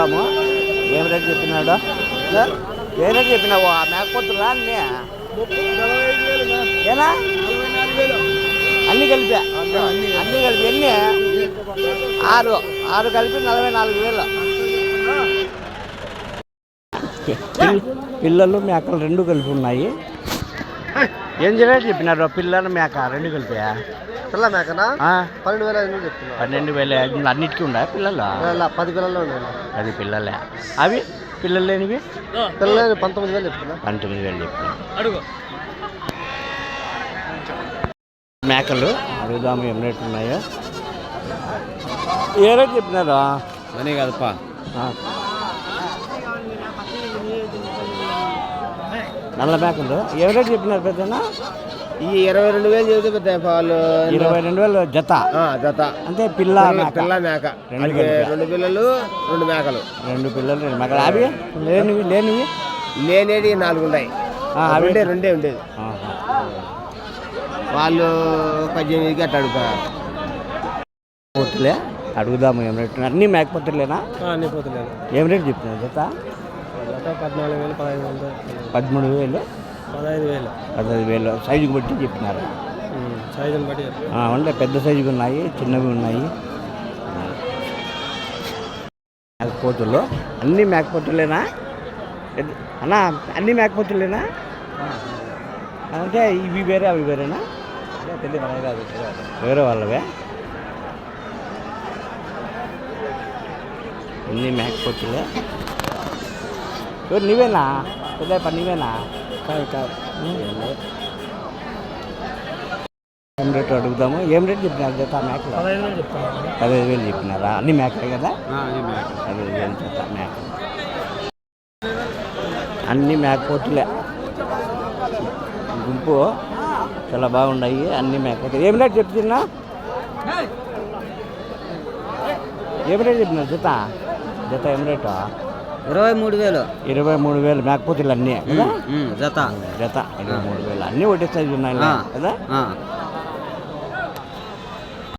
అడుగుదాము ఏం రేట్ చెప్పినాడు? ఏ? ఏ రేట్ చెప్పినావు? ఆ మేకపోతురా అన్నీ. ఏనా? అన్ని కలిపి? అన్ని కలిపి ఎన్ని? ఆరు. ఆరు కలిపి నలభై నాలుగు వేలు. పిల్లలు మేకలు రెండు కలిపి ఉన్నాయి. ఏం రేట్ చెప్పినారు? పిల్లలు మేక రెండు కలిపి పిల్ల మేకనా? ఆ, పన్నెండు వేల ఐదు వందలు చెప్తున్నా. పన్నెండు వేల ఐదు వందలు అన్నిటికీ ఉన్నాయి పిల్లలు? పిల్లల పది ఉన్నాయి. అది పిల్లలే. అవి పిల్లలు లేనివి? పిల్లలు పంతొమ్మిది వేలు చెప్తున్నా. పంతొమ్మిది వేలు చెప్పిన మేకలు అడుగుదాము ఏం రేట్ ఉన్నాయో. ఏ రేట్ చెప్పినారు? మనీ కాదప్ప ఆ. నల్ల మేకలు. ఏ రేట్ చెప్పినారు పెద్దనా ఈ ఇరవై రెండు వేలు చెబితే పెద్ద వాళ్ళు ఇరవై రెండు వేలు జత. ఆ, జత. అంటే పిల్ల పిల్ల మేక. రెండు పిల్లలు. రెండు మేకలు. రెండు పిల్లలు రెండు మేకలు. అవి? లేనివి లేనివి? లేనేది నాలుగు ఉన్నాయి. అవి? రెండే రెండే ఉండేది. వాళ్ళు పద్దెనిమిదికి అట్లా అడుగుతున్నారు పొత్తులే అడుగుదాము ఏం రేట్? అన్నీ మేకపోతులేనా అన్ని పోతలేదు ఏం రేట్ చెప్తున్నారు జత పద్నాలుగు వేలు పదహైదు వందలు. పదమూడు వేలు. పదహైదు వేలు. పదహైదు వేలు. సైజుకి బట్టి చెప్పినారు సైజుని బట్టి అంటే పెద్ద సైజువి ఉన్నాయి చిన్నవి ఉన్నాయి. మేకపోతులు. అన్నీ మేకపోతులేనా? అన్నా అన్నీ మేకపోతులేనా? అంటే ఇవి వేరే అవి వేరేనా? వేరే వాళ్ళవే. అన్నీ మేకపోతులే. నీవేనా? పెద్ద పని నీవేనా? కాదు కాదు. ఏం రేటు అడుగుదాము? ఏం రేటు చెప్పినారు? జత మేకలు పదహైదు వేలు చెప్పినారా? అన్ని మేకలే కదా? పదహైదు వేలు జత మేక అన్ని మేకపోతులే గుంపు చాలా బాగున్నాయి అన్ని మేకపోతులు ఏం రేటు చెప్తున్నా ఏం రేటు చెప్పినారు? జత జత ఏం రేటు? ఇరవై మూడు వేలు. ఇరవై మూడు వేలు మేకపోతులు అన్నీ కదా? జత. జత ఇరవై మూడు వేలు. అన్నీ ఒకటే సైజు ఉన్నాయి కదా?